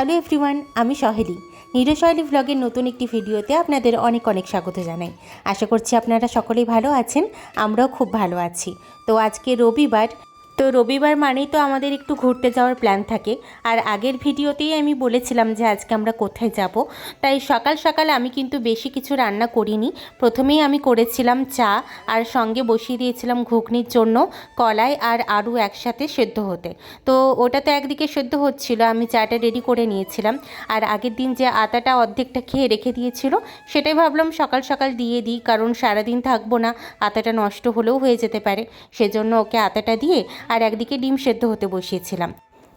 Hello everyone, আমি সহেলি। নিরসহেলি ব্লগের নতুন একটি ভিডিওতে আপনাদের অনেক অনেক স্বাগত জানাই। আশা করছি আপনারা সকলেই ভালো আছেন, আমরাও খুব ভালো আছি। তো আজকে রবিবার তো রবিবার মানেই তো আমাদের একটু ঘুরতে যাওয়ার প্ল্যান থাকে। আর আগের ভিডিওতেই আমি বলেছিলাম যে আজকে আমরা কোথায় যাব। তাই সকাল সকাল আমি কিন্তু বেশি কিছু রান্না করিনি। প্রথমেই আমি করেছিলাম চা আর সঙ্গে বসিয়ে দিয়েছিলাম ঘুগনির জন্য কলাই আর আলু একসাথে সেদ্ধ হতে। তো ওটা তো একদিকে সেদ্ধ হচ্ছিল, আমি চাটা রেডি করে নিয়েছিলাম। আর আগের দিন যে আতাটা অর্ধেকটা খেয়ে রেখে দিয়েছিল, সেটাই ভাবলাম সকাল সকাল দিয়ে দিই, কারণ সারাদিন থাকব না, আতাটা নষ্ট হলেও হয়ে যেতে পারে। সেজন্য ওকে আতাটা দিয়ে আর একদিকে ডিম সেদ্ধ হতে বসিয়েছিলাম।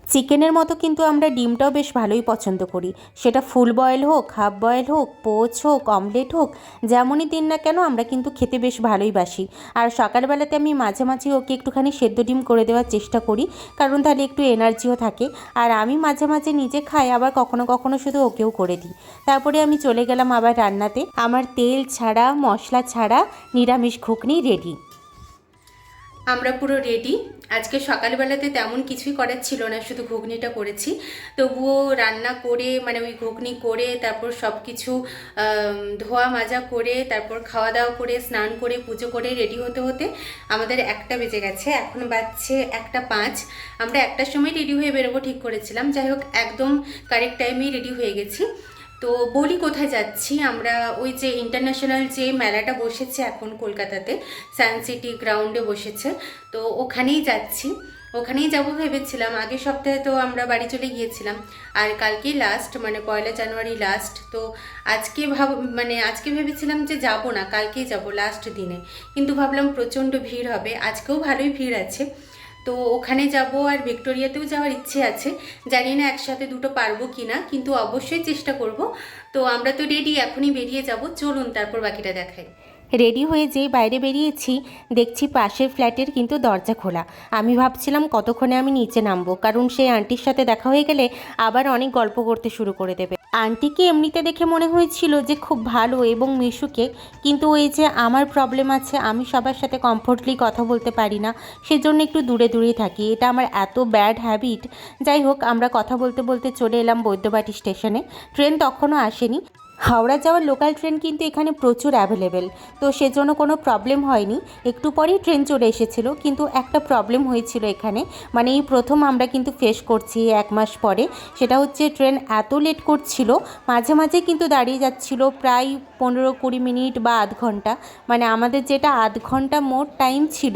চিকেনের মতো কিন্তু আমরা ডিমটাও বেশ ভালোই পছন্দ করি। সেটা ফুল বয়েল হোক, হাফ বয়েল হোক, পোচ হোক, অমলেট হোক, যেমনই দিন না কেন আমরা কিন্তু খেতে বেশ ভালোই বাসি। আর সকালবেলাতে আমি মাঝে মাঝে ওকে একটুখানি সেদ্ধ ডিম করে দেওয়ার চেষ্টা করি, কারণ তাহলে একটু এনার্জিও থাকে। আর আমি মাঝে মাঝে নিজে খাই, আবার কখনো কখনো শুধু ওকেও করে দিই। তারপরে আমি চলে গেলাম আবার রান্নাতে। আমার তেল ছাড়া, মশলা ছাড়া নিরামিষ ঘুগনি রেডি আমরা পুরো রেডি আজকে সকালবেলাতে তেমন কিছুই করার ছিল না, শুধু ঘুগনিটা করেছি। তবুও রান্না করে মানে ওই ঘুগনি করে, তারপর সব কিছু ধোয়া মাজা করে, তারপর খাওয়া দাওয়া করে, স্নান করে, পুজো করে রেডি হতে হতে আমাদের একটা বেজে গেছে, এখন বাজছে একটা পাঁচ। আমরা একটার সময় রেডি হয়ে বেরোবো ঠিক করেছিলাম। যাই হোক, একদম কারেক্ট টাইমেই রেডি হয়ে গেছি। তো বলি কোথায় যাচ্ছি? আমরা ওই যে ইন্টারন্যাশনাল যে মেলাটা বসেছে এখন কলকাতাতে সায়েন্স সিটি গ্রাউন্ডে বসেছে। তো ওখানেই যাচ্ছি। ওখানেই যাব ভেবেছিলাম। আগের সপ্তাহে তো আমরা বাড়ি চলে গিয়েছিলাম। আর কালকেই লাস্ট মানে পয়লা জানুয়ারি লাস্ট তো আজকে ভাব মানে আজকে ভেবেছিলাম যে যাব না, কালকেই যাব লাস্ট দিনে। কিন্তু ভাবলাম প্রচণ্ড ভিড় হবে। আজকেও ভালোই ভিড় আছে। তো ওখানে যাব আর ভিক্টোরিয়াতেও যাওয়ার ইচ্ছে আছে। জানি না একসাথে দুটো পারব কি না কিন্তু অবশ্যই চেষ্টা করব। তো আমরা তো রেডি এখনই বেরিয়ে যাব। চলুন তারপর বাকিটা দেখাই। রেডি হয়ে যেই বাইরে বেরিয়েছি, দেখছি পাশের ফ্ল্যাটের কিন্তু দরজা খোলা। আমি ভাবছিলাম কতক্ষণে আমি নিচে নামবো, কারণ সেই আন্টির সাথে দেখা হয়ে গেলে আবার অনেক গল্প করতে শুরু করে দেবে। আন্টিকে এমনিতে দেখে মনে হয়েছিল যে খুব ভালো এবং মিশুকে, কিন্তু ওই যে আমার প্রবলেম আছে, আমি সবার সাথে কমফোর্টলি কথা বলতে পারি না, সেজন্য একটু দূরে দূরেই থাকি। এটা আমার এত ব্যাড হ্যাবিট যাই হোক, আমরা কথা বলতে বলতে চলে এলাম বৈদ্যবাটি স্টেশনে। ট্রেন তখনও আসেনি। হাওড়া যাওয়ার লোকাল ট্রেন কিন্তু এখানে প্রচুর অ্যাভেলেবেল তো সেজন্য কোনো প্রবলেম হয়নি। একটু পরেই ট্রেন চলে এসেছিল, কিন্তু একটা প্রবলেম হয়েছিল এখানে। মানে এই প্রথম আমরা কিন্তু ফেস করছি এক মাস পরে। সেটা হচ্ছে ট্রেন এত লেট করছিল, মাঝে মাঝে কিন্তু দাঁড়িয়ে যাচ্ছিল প্রায় পনেরো কুড়ি মিনিট বা আধ ঘণ্টা মানে আমাদের যেটা আধ ঘণ্টা মোট টাইম ছিল,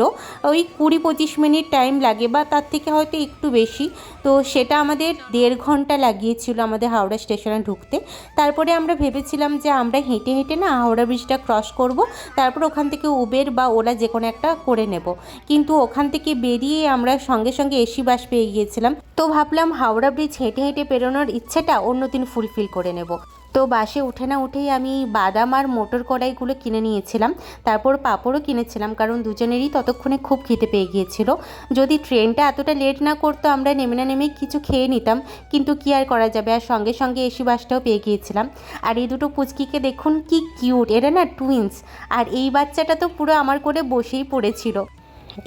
ওই কুড়ি পঁচিশ মিনিট টাইম লাগে বা তার থেকে হয়তো একটু বেশি। তো সেটা আমাদের দেড় ঘণ্টা লাগিয়েছিল আমাদের হাওড়া স্টেশনে ঢুকতে। তারপরে আমরা ভেবেছিলাম যে আমরা হেঁটে হেঁটে না হাওড়া ব্রিজটা ক্রস করব, তারপর ওখান থেকে উবের বা ওলা যে কোনো একটা করে নেব। কিন্তু ওখান থেকে বেরিয়ে আমরা সঙ্গে সঙ্গে এসি বাস পেয়ে গিয়েছিলাম। তো ভাবলাম হাওড়া ব্রিজ হেঁটে হেঁটে পেরোনোর ইচ্ছেটা অন্যদিন ফুলফিল করে নেব। তো বাসে উঠে না উঠেই আমি বাদাম আর মোটর কড়াইগুলো কিনে নিয়েছিলাম। তারপর পাঁপড়ও কিনেছিলাম কারণ দুজনেরই ততক্ষণে খুব খেতে পেয়ে গিয়েছিল। যদি ট্রেনটা এতটা লেট না করতো, আমরা নেমে না নেমে কিছু খেয়ে নিতাম। কিন্তু কি আর করা যাবে? আর সঙ্গে সঙ্গে এসি বাসটাও পেয়ে গিয়েছিলাম। আর এই দুটো পুচকিকে দেখুন কি কিউট এরা না টুইন্স আর এই বাচ্চাটা তো পুরো আমার করে বসেই পড়েছিল।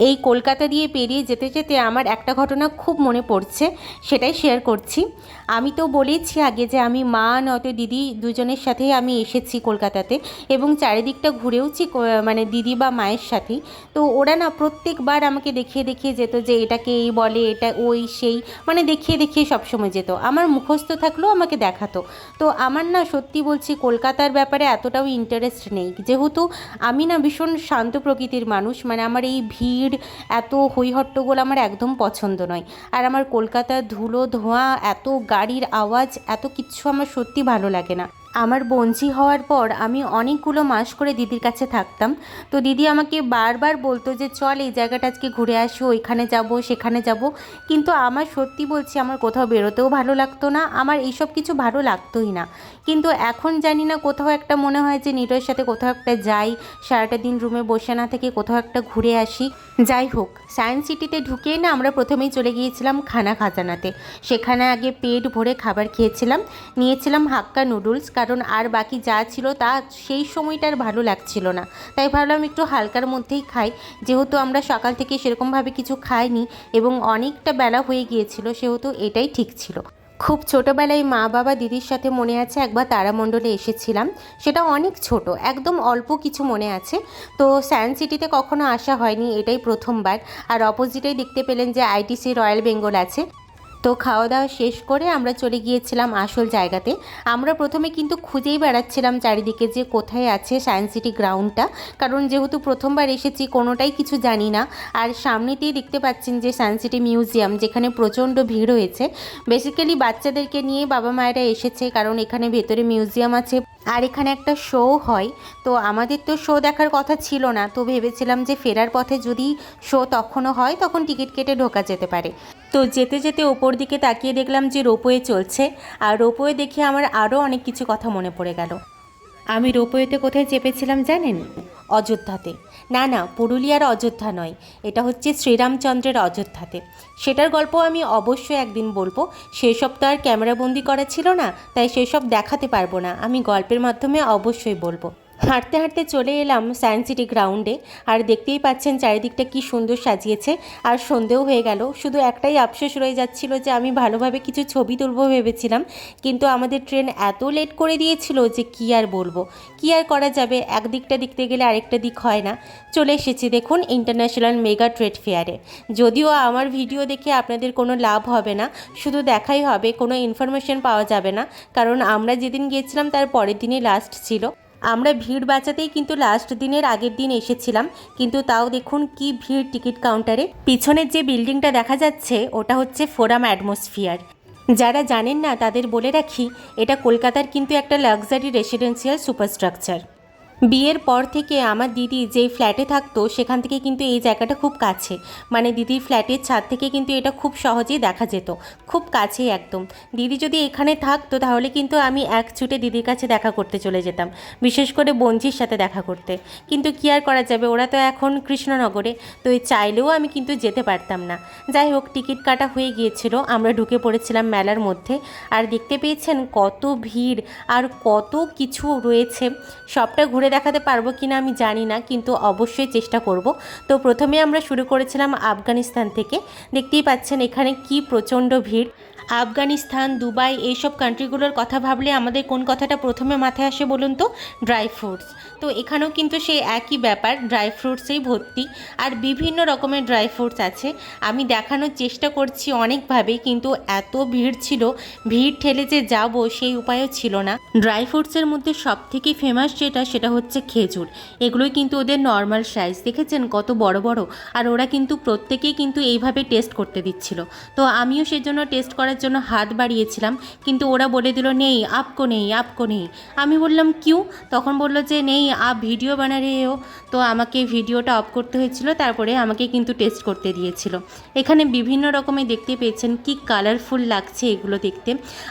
এই কলকাতা দিয়ে পেরিয়ে যেতে যেতে আমার একটা ঘটনা খুব মনে পড়ছে, সেটাই শেয়ার করছি। আমি তো বলেছি আগে যে আমি মা, নয়তো দিদি দুজনের সাথেই আমি এসেছি কলকাতাতে এবং চারিদিকটা ঘুরেওছি মানে দিদি বা মায়ের সাথেই। তো ওরা না প্রত্যেকবার আমাকে দেখিয়ে দেখিয়ে যেত যে এটাকে এই বলে, এটা ওই সেই মানে দেখিয়ে দেখিয়ে সবসময় যেত। আমার মুখস্থ থাকলেও আমাকে দেখাতো। তো আমার না সত্যি বলছি কলকাতার ব্যাপারে এতটাও ইন্টারেস্ট নেই। যেহেতু আমি না ভীষণ শান্ত প্রকৃতির মানুষ মানে আমার এই ভিড় এত হইহট্টগোল আমার একদম পছন্দ নয়। আর আমার কলকাতার ধুলো ধোঁয়া, এত গাড়ির আওয়াজ, এত কিচ্ছু আমার সত্যি ভালো লাগে না। আমার বঞ্চি হওয়ার পর আমি অনেকগুলো মাস করে দিদির কাছে থাকতাম। তো দিদি আমাকে বারবার বলতো যে, চল এই জায়গাটা আজকে ঘুরে আসো, ওইখানে যাব, সেখানে যাব। কিন্তু আমার সত্যি বলছি, আমার কোথাও বেরোতেও ভালো লাগতো না, আমার এইসব কিছু ভালো লাগতোই না। কিন্তু এখন জানি না কোথাও একটা মনে হয় যে, নিরয়ের সাথে কোথাও একটা যাই, সারাটা দিন রুমে বসে না থেকে কোথাও একটা ঘুরে আসি। যাই হোক, সায়েন্স সিটিতে ঢুকেই না আমরা প্রথমেই চলে গিয়েছিলাম খানা খাজানাতে। সেখানে আগে পেট ভরে খাবার খেয়েছিলাম, নিয়েছিলাম হাক্কা নুডলস কারণ আর বাকি যা ছিল তা সেই সময়টা আর ভালো লাগছিল না। তাই ভাবলাম একটু হালকার মধ্যেই খাই। যেহেতু আমরা সকাল থেকে সেরকমভাবে কিছু খাইনি এবং অনেকটা বেলা হয়ে গিয়েছিল, সেহেতু এটাই ঠিক ছিল। খুব ছোটোবেলায় মা, বাবা, দিদির সাথে মনে আছে একবার তারামণ্ডলে এসেছিলাম। সেটা অনেক ছোট, একদম অল্প কিছু মনে আছে। তো সায়েন্স সিটিতে কখনো আসা হয়নি, এটাই প্রথমবার। আর অপোজিটেই দেখতে পেলেন যে আইটিসি রয়্যাল বেঙ্গল আছে। তো খাওয়া দাওয়া শেষ করে আমরা চলে গিয়েছিলাম আসল জায়গাতে। আমরা প্রথমে কিন্তু খুঁজেই বেড়াচ্ছিলাম চারিদিকে যে কোথায় আছে সায়েন্স সিটি গ্রাউন্ডটা। কারণ যেহেতু প্রথমবার এসেছি, কোনোটাই কিছু জানি না। আর সামনেতেই দেখতে পাচ্ছেন যে সায়েন্স সিটি মিউজিয়াম, যেখানে প্রচণ্ড ভিড় হয়েছে। বেসিক্যালি বাচ্চাদেরকে নিয়ে বাবা মায়েরা এসেছে, কারণ এখানে ভেতরে মিউজিয়াম আছে। আর এখানে একটা শো হয়। তো আমাদের তো শো দেখার কথা ছিল না, তো ভেবেছিলাম যে ফেরার পথে যদি শো তখনও হয়, তখন টিকিট কেটে ঢোকা যেতে পারে। তো যেতে যেতে ওপর দিকে তাকিয়ে দেখলাম যে রোপওয়ে চলছে, আর রোপওয়ে দেখে আমার আরও অনেক কিছু কথা মনে পড়ে গেল। আমি রোপওয়েতে কোথায় চেপেছিলাম জানেন? অযোধ্যাতে। না না, পুরুলিয়ার অযোধ্যা নয়, এটা হচ্ছে শ্রীরামচন্দ্রের অযোধ্যাতে। সেটার গল্প আমি অবশ্যই একদিন বলব। সেসব তো আর ক্যামেরাবন্দি করা ছিল না, তাই সেসব দেখাতে পারব না। আমি গল্পের মাধ্যমে অবশ্যই বলব। হাঁটতে হাঁটতে চলে এলাম সায়েন্স সিটি গ্রাউন্ডে আর দেখতেই পাচ্ছেন চারিদিকটা কি সুন্দর সাজিয়েছে। আর সন্ধেও হয়ে গেল। শুধু একটাই আফসোস রয়ে যাচ্ছিল যে আমি ভালোভাবে কিছু ছবি তুলবো ভেবেছিলাম। কিন্তু আমাদের ট্রেন এত লেট করে দিয়েছিল যে কি আর বলব। কি আর করা যাবে? একদিকটা দেখতে গেলে আরেকটা দিক হয় না। চলে এসেছি দেখুন ইন্টারন্যাশনাল মেগা ট্রেড ফেয়ারে যদিও আমার ভিডিও দেখে আপনাদের কোনো লাভ হবে না। শুধু দেখাই হবে, কোনো ইনফরমেশন পাওয়া যাবে না। কারণ আমরা যেদিন গিয়েছিলাম তার পরের দিনই লাস্ট ছিল। আমরা ভিড় বাঁচাতেই কিন্তু লাস্ট দিনের আগের দিন এসেছিলাম। কিন্তু তাও দেখুন কি ভিড় টিকিট কাউন্টারে পিছনের যে বিল্ডিংটা দেখা যাচ্ছে, ওটা হচ্ছে ফোরাম অ্যাটমসফিয়ার যারা জানেন না, তাদের বলে রাখি, এটা কলকাতার কিন্তু একটা লাক্সারি রেসিডেন্সিয়াল সুপারস্ট্রাকচার বিয়ের পর থেকে আমার দিদি যেই ফ্ল্যাটে থাকতো, সেখান থেকে কিন্তু এই জায়গাটা খুব কাছে। মানে দিদির ফ্ল্যাটের ছাদ থেকে কিন্তু এটা খুব সহজেই দেখা যেত। খুব কাছেই একদম। দিদি যদি এখানে থাকতো, তাহলে কিন্তু আমি এক ছুটে দিদির কাছে দেখা করতে চলে যেতাম। বিশেষ করে বঞ্জির সাথে দেখা করতে। কিন্তু কি আর করা যাবে? ওরা তো এখন কৃষ্ণনগরে। তো চাইলেও আমি কিন্তু যেতে পারতাম না। যাই হোক, টিকিট কাটা হয়ে গিয়েছিল। আমরা ঢুকে পড়েছিলাম মেলার মধ্যে। আর দেখতে পেয়েছেন কত ভিড়, আর কত কিছু রয়েছে। সবটা ঘুরে দেখাতে পারব কিনা আমি জানি না, কিন্তু অবশ্যই চেষ্টা করব। তো প্রথমে আমরা শুরু করেছিলাম আফগানিস্তান থেকে। দেখতেই পাচ্ছেন এখানে কি প্রচণ্ড ভিড়। আফগানিস্তান, দুবাই এইসব কান্ট্রিগুলোর কথা ভাবলে আমাদের কোন কথাটা প্রথমে মাথায় আসে বলুন তো? ড্রাই ফ্রুটস তো এখানেও কিন্তু সেই একই ব্যাপার ড্রাই ফ্রুটসেই ভর্তি। আর বিভিন্ন রকমের ড্রাই ফ্রুটস আছে। আমি দেখানোর চেষ্টা করছি অনেকভাবে, কিন্তু এত ভিড় ছিল, ভিড় ঠেলে যে যাব সেই উপায়ও ছিল না। ড্রাই ফ্রুটসের মধ্যে সব থেকে ফেমাস যেটা, সেটা হচ্ছে খেজুর। এগুলোই কিন্তু ওদের নর্মাল সাইজ দেখেছেন কত বড় বড়? আর ওরা কিন্তু প্রত্যেকেই কিন্তু এইভাবে টেস্ট করতে দিচ্ছিল। তো আমিও সেজন্য টেস্ট করার জন্য হাত বাড়িয়েছিলাম, কিন্তু ওরা বলে দিল, নেই, আপকো নেই আপকো নেই। আমি বললাম, কিউ? তখন বলল যে, নেই, আপ ভিডিও বানা রেও তো আমাকে ভিডিওটা অফ করতে হয়েছিল, তারপরে আমাকে কিন্তু টেস্ট করতে দিয়েছিল। এখানে বিভিন্ন রকমের দেখতে পেয়েছেন, কি কালারফুল লাগছে এগুলো দেখতে।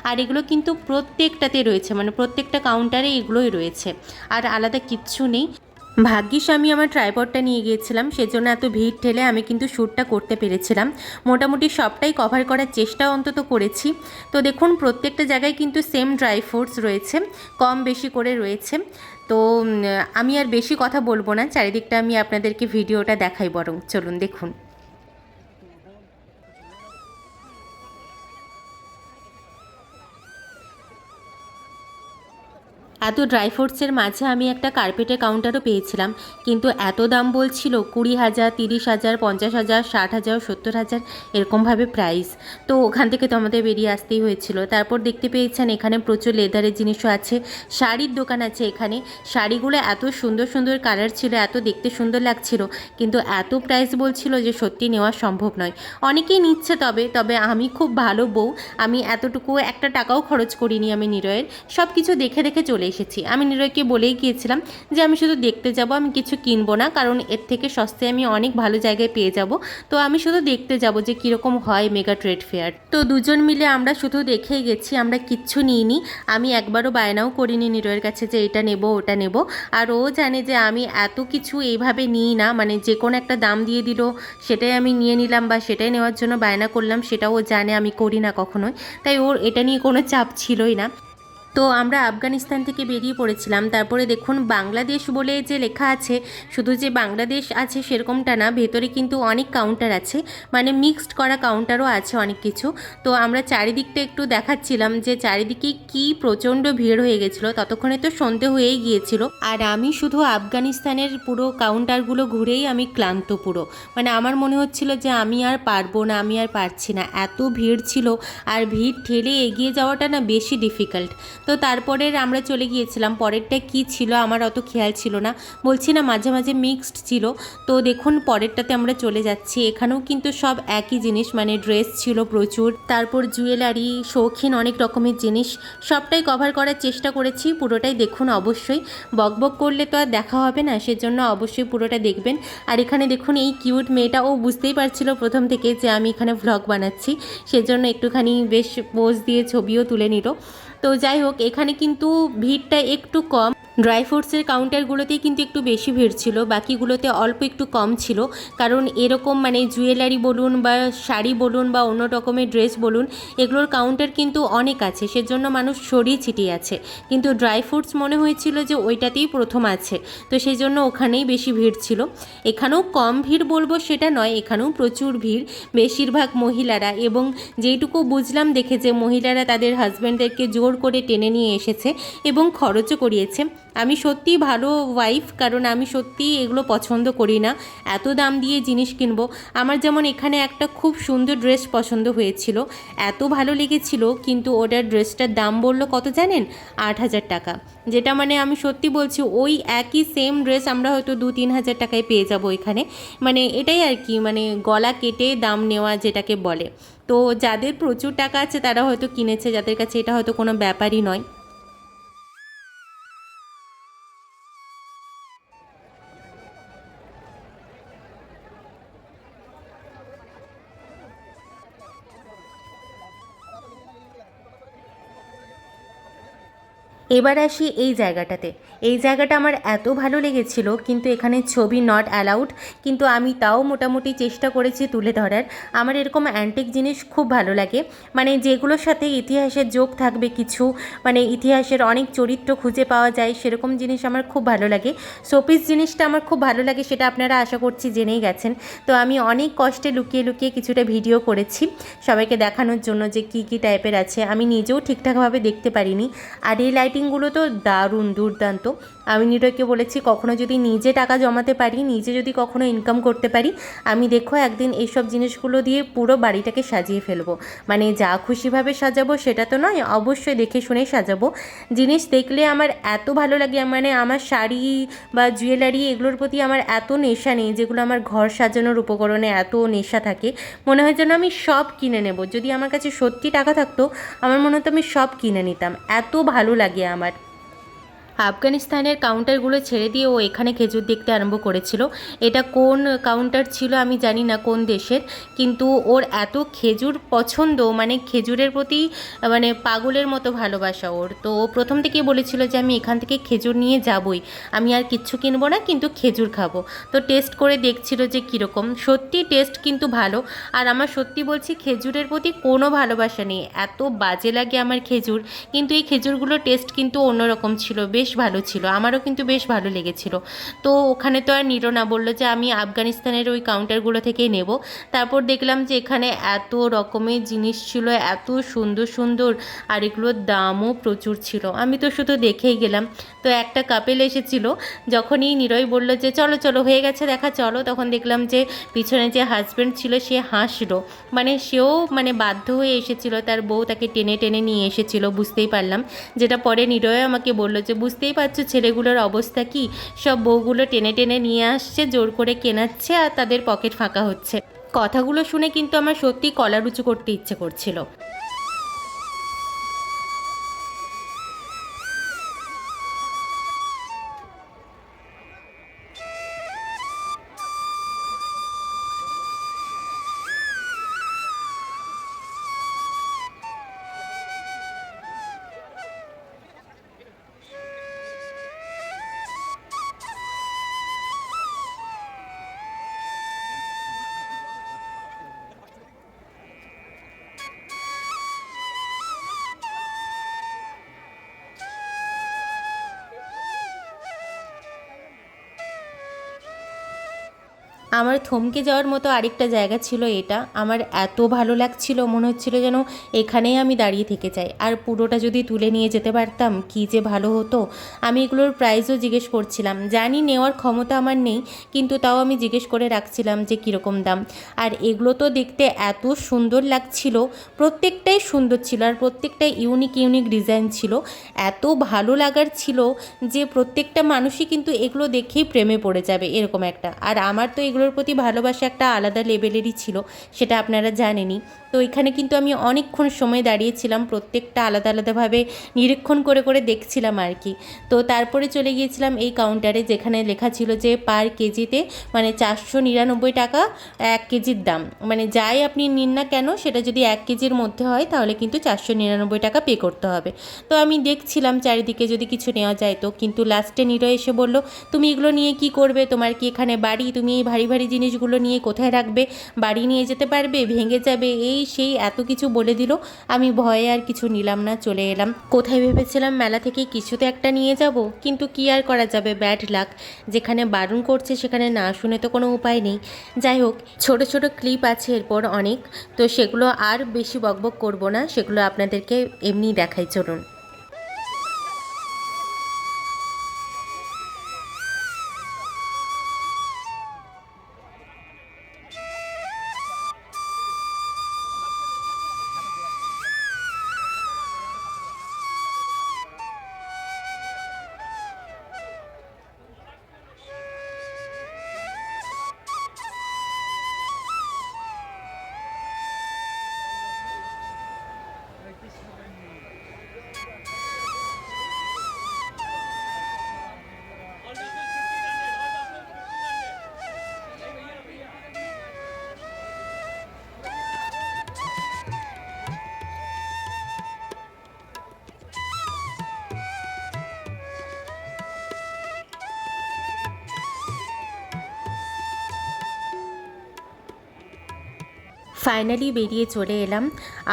আর এগুলো কিন্তু প্রত্যেকটাতে রয়েছে মানে প্রত্যেকটা কাউন্টারে এগুলোই রয়েছে। আর আলাদা কিচ্ছু নেই। ভাগ্যিস আমি আমার ট্রাইপডটা নিয়ে গিয়েছিলাম, সেজন্য এত ভিড় ঠেলে আমি কিন্তু শ্যুটটা করতে পেরেছিলাম। মোটামুটি সবটাই কভার করার চেষ্টা অন্তত করেছি। তো দেখুন, প্রত্যেকটা জায়গায় কিন্তু সেম ড্রাই ফ্রুটস রয়েছে, কম বেশি করে রয়েছে। তো আমি আর বেশি কথা বলব না, চারিদিকটা আমি আপনাদেরকে ভিডিওটা দেখাই বরং। চলুন দেখুন। এত ড্রাই ফ্রুটসের মাঝে আমি একটা কার্পেটের কাউন্টারও পেয়েছিলাম, কিন্তু এত দাম বলছিল কুড়ি হাজার, তিরিশ হাজার, পঞ্চাশ হাজার, ষাট হাজার, সত্তর হাজার, এরকমভাবে প্রাইস তো ওখান থেকে তো আমাদের বেরিয়ে আসতেই হয়েছিল। তারপর দেখতে পেয়েছেন এখানে প্রচুর লেদারের জিনিসও আছে, শাড়ির দোকান আছে এখানে। শাড়িগুলো এত সুন্দর সুন্দর কালার ছিল, এত দেখতে সুন্দর লাগছিল, কিন্তু এত প্রাইস বলছিল যে সত্যি নেওয়া সম্ভব নয়। অনেকেই নিচ্ছে তবে তবে আমি খুব ভালো বউ, আমি এতটুকু একটা টাকাও খরচ করিনি আমি নিরয়ের। সব কিছু দেখে দেখে চলে এসেছি। আমি নিরয়কে বলেই গিয়েছিলাম যে আমি শুধু দেখতে যাব, আমি কিছু কিনবো না, কারণ এর থেকে সস্তায় আমি অনেক ভালো জায়গায় পেয়ে যাব। তো আমি শুধু দেখতে যাব যে কীরকম হয় মেগা ট্রেড ফেয়ার। তো দুজন মিলে আমরা শুধু দেখেই গেছি, আমরা কিচ্ছু নিইনি। আমি একবারও বায়নাও করিনি নিরয়ের কাছে যে এটা নেব, ওটা নেব। আর ও জানে যে আমি এত কিছু এইভাবে নিই না মানে যে কোনো একটা দাম দিয়ে দিল, সেটাই আমি নিয়ে নিলাম বা সেটাই নেওয়ার জন্য বায়না করলাম, সেটাও ও জানে আমি করি না কখনোই। তাই ওর এটা নিয়ে কোনো চাপ ছিলই না। তো আমরা আফগানিস্তান থেকে বেরিয়ে পড়েছিলাম। তারপরে দেখুন, বাংলাদেশ বলে যে লেখা আছে, শুধু যে বাংলাদেশ আছে সেরকমটা না, ভেতরে কিন্তু অনেক কাউন্টার আছে। মানে মিক্সড করা কাউন্টারও আছে অনেক কিছু। তো আমরা চারিদিকটা একটু দেখাচ্ছিলাম যে চারিদিকে কি প্রচণ্ড ভিড় হয়ে গেছিল। ততক্ষণে তো সন্ধে হয়েই গিয়েছিল। আর আমি শুধু আফগানিস্তানের পুরো কাউন্টারগুলো ঘুরেই আমি ক্লান্ত পুরো। মানে আমার মনে হচ্ছিল যে আমি আর পারব না, আমি আর পারছি না। এত ভিড় ছিল। আর ভিড় ঠেলে এগিয়ে যাওয়াটা না বেশি ডিফিকাল্ট তো তারপরের আমরা চলে গিয়েছিলাম, পরেরটা কি ছিল আমার অত খেয়াল ছিল না। বলছি না, মাঝে মাঝে মিক্সড ছিল। তো দেখুন, পরেরটাতে আমরা চলে যাচ্ছি। এখানেও কিন্তু সব একই জিনিস মানে ড্রেস ছিল প্রচুর। তারপর জুয়েলারি শৌখিন অনেক রকমের জিনিস। সবটাই কভার করার চেষ্টা করেছি, পুরোটাই দেখুন অবশ্যই। বকবক করলে তো আর দেখা হবে না, সেজন্য অবশ্যই পুরোটা দেখবেন। আর এখানে দেখুন, এই কিউট মেয়েটা, ও বুঝতেই পারছিল প্রথম থেকে যে আমি এখানে ভ্লগ বানাচ্ছি। সেজন্য একটুখানি বেশ পোজ দিয়ে ছবিও তুলে নিল। তো যাই হোক এখানে কিন্তু ভিড়টা একটু কম। ড্রাই ফ্রুটসের কাউন্টারগুলোতেই কিন্তু একটু বেশি ভিড় ছিল, বাকিগুলোতে অল্প একটু কম ছিল। কারণ এরকম মানে জুয়েলারি বলুন বা শাড়ি বলুন বা অন্য রকমের ড্রেস বলুন, এগুলোর কাউন্টার কিন্তু অনেক আছে, সেজন্য মানুষ ছড়িয়ে ছিটিয়ে আছে। কিন্তু ড্রাই ফ্রুটস মনে হয়েছিল যে ওইটাতেই প্রথম আছে, তো সেই জন্য ওখানেই বেশি ভিড় ছিল। এখানেও কম ভিড় বলব সেটা নয়, এখানেও প্রচুর ভিড়। বেশিরভাগ মহিলারা এবং যেইটুকু বুঝলাম দেখে যে মহিলারা তাদের হাজব্যান্ডদেরকে জোর করে টেনে নিয়ে এসেছে এবং খরচও করিয়েছে। আমি সত্যিই ভালো ওয়াইফ কারণ আমি সত্যিই এগুলো পছন্দ করি না। এত দাম দিয়ে জিনিস কিনবো। আমার যেমন এখানে একটা খুব সুন্দর ড্রেস পছন্দ হয়েছিল। এত ভালো লেগেছিল, কিন্তু ওটার ড্রেসটার দাম বলল কত জানেন? আট হাজার টাকা। যেটা মানে আমি সত্যি বলছি, ওই একই সেম ড্রেস আমরা হয়তো দু তিন হাজার টাকায় পেয়ে যাব এখানে। মানে এটাই আর কি মানে গলা কেটে দাম নেওয়া যেটাকে বলে। তো যাদের প্রচুর টাকা আছে, তারা হয়তো কিনেছে। যাদের কাছে এটা হয়তো কোনো ব্যাপারই নয়। এবার আসি এই জায়গাটাতে। এই জায়গাটা আমার এত ভালো লেগেছিল, কিন্তু এখানে ছবি নট অ্যালাউড কিন্তু আমি তাও মোটামুটি চেষ্টা করেছি তুলে ধরার। আমার এরকম অ্যান্টিক জিনিস খুব ভালো লাগে। মানে যেগুলোর সাথে ইতিহাসের যোগ থাকবে কিছু মানে ইতিহাসের অনেক চরিত্র খুঁজে পাওয়া যায়, সেরকম জিনিস আমার খুব ভালো লাগে। শোপিস জিনিসটা আমার খুব ভালো লাগে, সেটা আপনারা আশা করছি জেনেই গেছেন। তো আমি অনেক কষ্টে লুকিয়ে লুকিয়ে কিছুটা ভিডিও করেছি, সবাইকে দেখানোর জন্য যে কী কী টাইপের আছে। আমি নিজেও ঠিকঠাকভাবে দেখতে পারিনি। আর এই লাইটিংগুলো তো দারুণ, দুর্দান্ত। আমি নিরয়কে বলেছি, কখনো যদি নিজে টাকা জমাতে পারি, নিজে যদি কখনো ইনকাম করতে পারি, আমি দেখো একদিন এইসব জিনিসগুলো দিয়ে পুরো বাড়িটাকে সাজিয়ে ফেলব। মানে যা খুশিভাবে সাজাবো সেটা তো নয়, অবশ্যই দেখে শুনেই সাজাবো। জিনিস দেখলে আমার এত ভালো লাগে মানে আমার শাড়ি বা জুয়েলারি এগুলোর প্রতি আমার এত নেশা নেই, যেগুলো আমার ঘর সাজানোর উপকরণে এত নেশা থাকে। মনে হয় যেন আমি সব কিনে নেব। যদি আমার কাছে সত্যি টাকা থাকতো, আমার মনে হতো আমি সব কিনে নিতাম। এত ভালো লাগে আমার আফগানিস্তানের কাউন্টারগুলো ছেড়ে দিয়ে ও এখানে খেজুর দেখতে আরম্ভ করেছিল। এটা কোন কাউন্টার ছিল আমি জানি না কোন দেশের, কিন্তু ওর এত খেজুর পছন্দ মানে খেজুরের প্রতি মানে পাগলের মতো ভালোবাসা ওর। তো ও প্রথম থেকেই বলেছিল যে আমি এখান থেকে খেজুর নিয়ে যাবই। আমি আর কিচ্ছু কিনবো না, কিন্তু খেজুর খাব। তো টেস্ট করে দেখছিল যে কীরকম। সত্যি টেস্ট কিন্তু ভালো। আর আমার সত্যি বলছি, খেজুরের প্রতি কোনো ভালোবাসা নেই। এত বাজে লাগে আমার খেজুর। কিন্তু এই খেজুরগুলোর টেস্ট কিন্তু অন্যরকম ছিল। বেশ ভালো ছিল, আমারও কিন্তু বেশ ভালো লেগেছিল। তো ওখানে তো আর নিল না বলল যে আমি আফগানিস্তানের ওই কাউন্টারগুলো থেকেই নেব। তারপর দেখলাম যে এখানে এত রকমের জিনিস ছিল, এত সুন্দর সুন্দর, আর এগুলোর দামও প্রচুর ছিল। আমি তো শুধু দেখেই গেলাম। তো একটা কাপেল এসেছিল, যখনই নিরয় বলল যে, চলো চলো, হয়ে গেছে, দেখা, চলো, তখন দেখলাম যে পিছনে যে হাজব্যান্ড ছিল, সে হাসলো। মানে সেও মানে বাধ্য হয়ে এসেছিল, তার বউ তাকে টেনে টেনে নিয়ে এসেছিল, বুঝতেই পারলাম। যেটা পরে নিরয় আমাকে বলল যে বুঝতেই পারছ ছেলেগুলোর অবস্থা কি? সব বউগুলো টেনে টেনে নিয়ে আসছে, জোর করে কেনাচ্ছে আর তাদের পকেট ফাঁকা হচ্ছে। কথাগুলো শুনে কিন্তু আমার সত্যি কলার উঁচু করতে ইচ্ছে করছিল। আমার থমকে যাওয়ার মতো আরেকটা জায়গা ছিল এটা। আমার এত ভালো লাগছিল, মনে হচ্ছিল যেন এখানেই আমি দাঁড়িয়ে থেকে যাই। আর পুরোটা যদি তুলে নিয়ে যেতে পারতাম, কী যে ভালো হতো। আমি এগুলোর প্রাইসও জিজ্ঞেস করছিলাম। জানি নেওয়ার ক্ষমতা আমার নেই, কিন্তু তাও আমি জিজ্ঞেস করে রাখছিলাম যে কীরকম দাম। আর এগুলো তো দেখতে এত সুন্দর লাগছিল, প্রত্যেকটাই সুন্দর ছিল আর প্রত্যেকটাই ইউনিক ইউনিক ডিজাইন ছিল। এত ভালো লাগার ছিল যে প্রত্যেকটা মানুষই কিন্তু এগুলো দেখেই প্রেমে পড়ে যাবে, এরকম একটা। আর আমার তো এগুলোর প্রতি ভালোবাসা একটা আলাদা লেভেলেরই ছিল, সেটা আপনারা জানেনই। তো এখানে কিন্তু আমি অনেকক্ষণ সময় দাঁড়িয়েছিলাম, প্রত্যেকটা আলাদা আলাদাভাবে নিরীক্ষণ করে করে দেখছিলাম আর কি। তো তারপরে চলে গিয়েছিলাম এই কাউন্টারে যেখানে লেখা ছিল যে পার কেজিতে মানে চারশো নিরানব্বই টাকা এক কেজির দাম। মানে যাই আপনি নিন না কেন, সেটা যদি এক কেজির মধ্যে হয়, তাহলে কিন্তু চারশো নিরানব্বই টাকা পে করতে হবে। তো আমি দেখছিলাম চারিদিকে যদি কিছু নেওয়া যায়, তো কিন্তু লাস্টে নিরয় এসে বলল, তুমি এগুলো নিয়ে কি করবে? তোমার কি এখানে বাড়ি? তুমি এই ভারী ভারী জিনিসগুলো নিয়ে কোথায় রাখবে, বাড়ি নিয়ে যেতে পারবে, ভেঙে যাবে, এই সেই এত কিছু বলে দিল। আমি ভয়ে আর কিছু নিলাম না, চলে এলাম। কোথায় ভেবেছিলাম মেলা থেকে কিছুতে একটা নিয়ে যাব? কিন্তু কি আর করা যাবে? Bad luck. যেখানে বারণ করছে সেখানে না শুনে তো কোনো উপায় নেই। যাই হোক, ছোট ছোট ক্লিপ আছে এরপর অনেক। তো সেগুলো আর বেশি বকবক করব না, সেগুলো আপনাদেরকে এমনি দেখাই, চলুন। ফাইনালি বেরিয়ে চলে এলাম।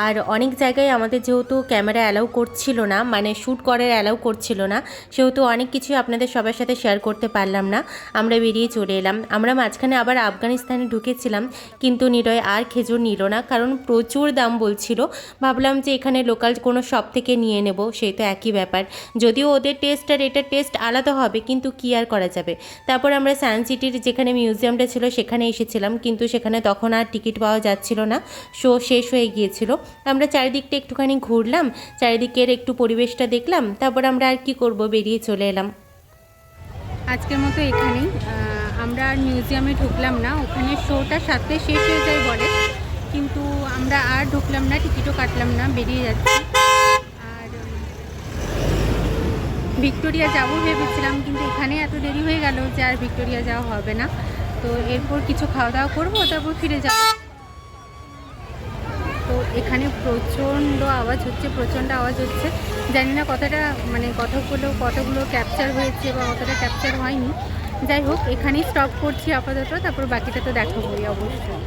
আর অনেক জায়গায় আমাদের যেহেতু ক্যামেরা অ্যালাউ করছিল না মানে শ্যুট করার অ্যালাউ করছিল না, সেহেতু অনেক কিছু আপনাদের সবার সাথে শেয়ার করতে পারলাম না, আমরা বেরিয়ে চলে এলাম। আমরা মাঝখানে আবার আফগানিস্তানে ঢুকেছিলাম, কিন্তু নিরয় আর খেজুর নিল না, কারণ প্রচুর দাম বলছিল। ভাবলাম যে এখানে লোকাল কোনো শপ থেকে নিয়ে নেব, সেই তো একই ব্যাপার। যদিও ওদের টেস্ট আর এটার টেস্ট আলাদা হবে, কিন্তু কি আর করা যাবে। তারপর আমরা সায়েন্স সিটির যেখানে মিউজিয়ামটা ছিল, সেখানে এসেছিলাম, কিন্তু সেখানে তখন আর টিকিট পাওয়া যাচ্ছিল না, শো শেষ হয়ে গিয়েছিল। আমরা চারিদিকটা একটুখানি ঘুরলাম, চারিদিকের একটু পরিবেশটা দেখলাম, তারপর আমরা আর কি করব বেরিয়ে চলে এলাম। আজকের মতো এখানেই। আমরা আর মিউজিয়ামে ঢুকলাম না, ওখানে শোটা সাথে শেষ হয়ে যায় বলে, কিন্তু আমরা আর ঢুকলাম না, টিকিটও কাটলাম না, বেরিয়ে যাচ্ছি। আর ভিক্টোরিয়া যাব ভেবেছিলাম, কিন্তু এখানে এত দেরি হয়ে গেল যে আর ভিক্টোরিয়া যাওয়া হবে না। তো এরপর কিছু খাওয়া দাওয়া করব, তারপর ফিরে যাব। এখানে প্রচণ্ড আওয়াজ হচ্ছে, প্রচণ্ড আওয়াজ হচ্ছে। জানি না কতটা মানে কতগুলো কতগুলো ক্যাপচার হয়েছে বা কতটা ক্যাপচার হয়নি। যাই হোক, এখানেই স্টপ করছি আপাতত, তারপর বাকিটা তো দেখাবোই অবশ্যই।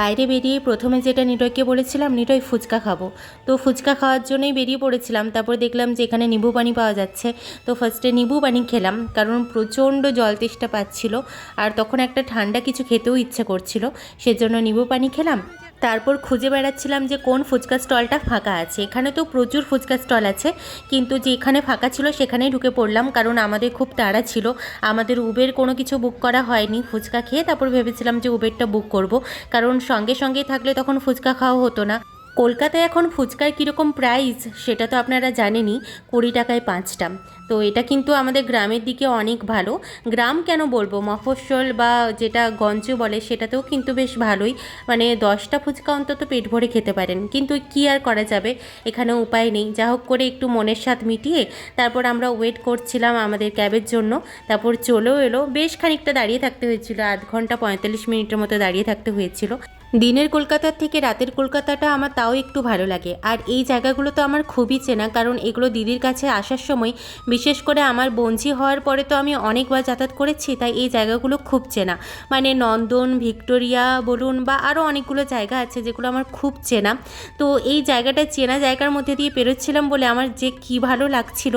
বাইরে বেরিয়ে প্রথমে যেটা নিটয়কে বলেছিলাম নিটয় ফুচকা খাব। তো ফুচকা খাওয়ার জন্যই বেরিয়ে পড়েছিলাম, তারপর দেখলাম যে এখানে নিবু পানি পাওয়া যাচ্ছে। তো ফার্স্টে নিবু পানি খেলাম, কারণ প্রচণ্ড জল তেষ্টা পাচ্ছিল। আর তখন একটা ঠান্ডা কিছু খেতেও ইচ্ছে করছিল, সেজন্য নিবু পানি খেলাম। তারপর খুঁজে বেড়াচ্ছিলাম যে কোন ফুচকা স্টলটা ফাঁকা আছে। এখানে তো প্রচুর ফুচকা স্টল আছে, কিন্তু যেখানে ফাঁকা ছিল সেখানেই ঢুকে পড়লাম, কারণ আমাদের খুব তাড়া ছিল। আমাদের উবের কোনো কিছু বুক করা হয়নি, ফুচকা খেয়ে তারপর ভেবেছিলাম যে উবেরটা বুক করব, কারণ সঙ্গে সঙ্গে থাকলে তখন ফুচকা খাওয়া হতো না। কলকাতায় এখন ফুচকার কীরকম প্রাইস সেটা তো আপনারা জানেনই, কুড়ি টাকায় পাঁচটা। তো এটা কিন্তু আমাদের গ্রামের দিকে অনেক ভালো। গ্রাম কেন বলব? মফস্বল বা যেটা গঞ্জ বলে, সেটাতেও কিন্তু বেশ ভালোই। মানে দশটা ফুচকা অন্তত পেট ভরে খেতে পারেন। কিন্তু কি আর করা যাবে? এখানে উপায় নেই। যা হোক করে একটু মনের স্বাদ মিটিয়ে, তারপর আমরা ওয়েট করছিলাম আমাদের ক্যাবের জন্য। তারপর চলেও এলো। বেশ খানিকটা দাঁড়িয়ে থাকতে হয়েছিল। আধ ঘণ্টা পঁয়তাল্লিশ মিনিটের মতো দাঁড়িয়ে থাকতে হয়েছিল। দিনের কলকাতার থেকে রাতের কলকাতাটা আমার তাও একটু ভালো লাগে। আর এই জায়গাগুলো তো আমার খুবই চেনা, কারণ এগুলো দিদির কাছে আসার সময়, বিশেষ করে আমার বঞ্চি হওয়ার পরে তো আমি অনেকবার যাতায়াত করেছি, তাই এই জায়গাগুলো খুব চেনা। মানে নন্দন, ভিক্টোরিয়া বলুন বা আরও অনেকগুলো জায়গা আছে যেগুলো আমার খুব চেনা। তো এই জায়গাটা চেনা জায়গার মধ্যে দিয়ে পেরোচ্ছিলাম বলে আমার যে কী ভালো লাগছিল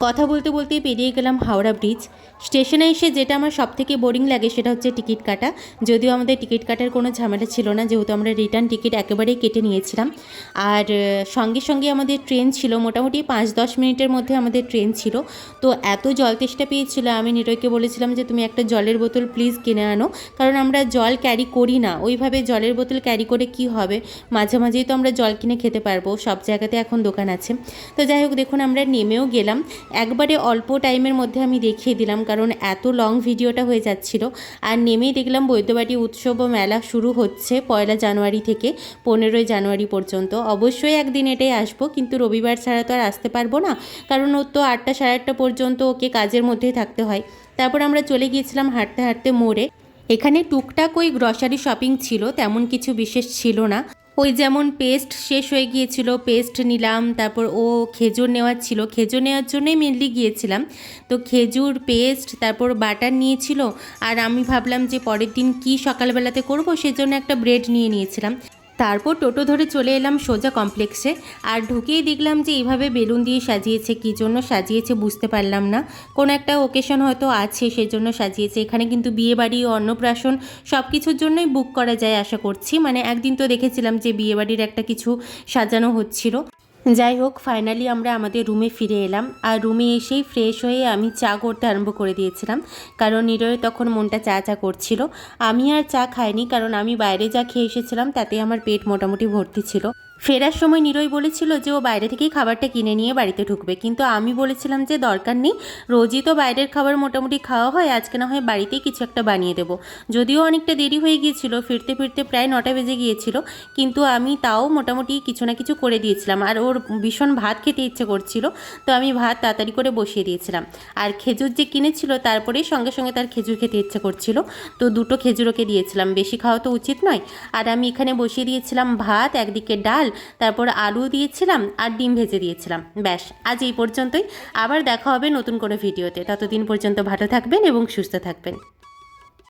কথা বলতে বলতে পেরিয়ে গেলাম হাওড়া ব্রিজ। স্টেশনে এসে যেটা আমার সব থেকে বোরিং লাগে সেটা হচ্ছে টিকিট কাটা। যদিও আমাদের টিকিট কাটার কোনো ঝামেলা ছিল না, যেহেতু আমরা রিটার্ন টিকিট একেবারেই কেটে নিয়েছিলাম। আর সঙ্গে সঙ্গে আমাদের ট্রেন ছিল, মোটামুটি পাঁচ দশ মিনিটের মধ্যে আমাদের ট্রেন ছিল। তো এত জল তেষ্টা পেয়েছিল, আমি নিরয়কে বলেছিলাম যে, তুমি একটা জলের বোতল প্লিজ কিনে আনো। কারণ আমরা জল ক্যারি করি না। ওইভাবে জলের বোতল ক্যারি করে কি হবে? মাঝে মাঝেই তো আমরা জল কিনে খেতে পারব, সব জায়গাতে এখন দোকান আছে। তো যাই হোক, দেখুন, আমরা নেমেও গেলাম। একবারে অল্প টাইমের মধ্যে আমি দেখিয়ে দিলাম। কারণ এত লং ভিডিওটা হয়ে যাচ্ছিল। আর নেমেই দেখলাম বৈদ্যবাটি উৎসব ও মেলা শুরু হচ্ছে পয়লা জানুয়ারি থেকে পনেরোই জানুয়ারি পর্যন্ত। অবশ্যই একদিন এটাই আসব, কিন্তু রবিবার ছাড়া তো আর আসতে পারব না, কারণ ওর তো আটটা সাড়ে আটটা পর্যন্ত ওকে কাজের মধ্যেই থাকতে হয়। তারপর আমরা চলে গিয়েছিলাম হাঁটতে হাঁটতে মোড়ে। এখানে টুকটাক ওই গ্রসারি শপিং ছিল, তেমন কিছু বিশেষ ছিল না। ওই যেমন পেস্ট শেষ হয়ে গিয়েছিল পেস্ট নিলাম, তারপর ও খেজুর নেওয়ার ছিল। খেজুর নেওয়ার জন্যই মেনলি গিয়েছিলাম। তো খেজুর পেস্ট তারপর বাটার নিয়েছিল, আর আমি ভাবলাম যে পরের দিন কি সকালবেলাতে করব, সেজন্য একটা ব্রেড নিয়ে নিয়েছিলাম। তারপর টোটো ধরে চলে এলাম সোজা কমপ্লেক্সে। আর ঢুকেই দেখলাম যে এইভাবে বেলুন দিয়ে সাজিয়েছে, কী জন্য সাজিয়েছে বুঝতে পারলাম না। কোনো একটা ওকেশন হয়তো আছে সেই জন্য সাজিয়েছে। এখানে কিন্তু বিয়ে বাড়ি অন্নপ্রাশন সব কিছুর জন্যই বুক করা যায় আশা করছি। মানে একদিন তো দেখেছিলাম যে বিয়ে বাড়ির একটা কিছু সাজানো হচ্ছিল। যাই হোক ফাইনালি আমরা আমাদের রুমে ফিরে এলাম। আর রুমে এসেই ফ্রেশ হয়ে আমি চা করতে আরম্ভ করে দিয়েছিলাম। কারণ নিরয় তখন মনটা চা চা করছিল। আমি আর চা খাইনি, কারণ আমি বাইরে যা খেয়ে এসেছিলাম, তাতে আমার পেট মোটামুটি ভর্তি ছিল। ফেরার সময় নিরয় বলেছিল যে ও বাইরে থেকেই খাবারটা কিনে নিয়ে বাড়িতে ঢুকবে। কিন্তু আমি বলেছিলাম যে দরকার নেই, রোজই তো বাইরের খাবার মোটামুটি খাওয়া হয়, আজকে না হয় বাড়িতেই কিছু একটা বানিয়ে দেবো। যদিও অনেকটা দেরি হয়ে গিয়েছিল, ফিরতে ফিরতে প্রায় নটা বেজে গিয়েছিল, কিন্তু আমি তাও মোটামুটি কিছু না কিছু করে দিয়েছিলাম। আর ওর ভীষণ ভাত খেতে ইচ্ছে করছিল, তো আমি ভাত তাড়াতাড়ি করে বসিয়ে দিয়েছিলাম। আর খেজুর যে কিনেছিল, তারপরেই সঙ্গে সঙ্গে তার খেজুর খেতে ইচ্ছে করছিল, তো দুটো খেজুর ওকে দিয়েছিলাম। বেশি খাওয়া তো উচিত নয়। আর আমি এখানে বসিয়ে দিয়েছিলাম ভাত, একদিকে ডাল তারপর আলু দিয়েছিলাম আর ডিম ভেজে দিয়েছিলাম। ব্যাস, আজ এই পর্যন্তই। আবার দেখা হবে নতুন কোনো ভিডিওতে। ততদিন পর্যন্ত ভালো থাকবেন এবং সুস্থ থাকবেন।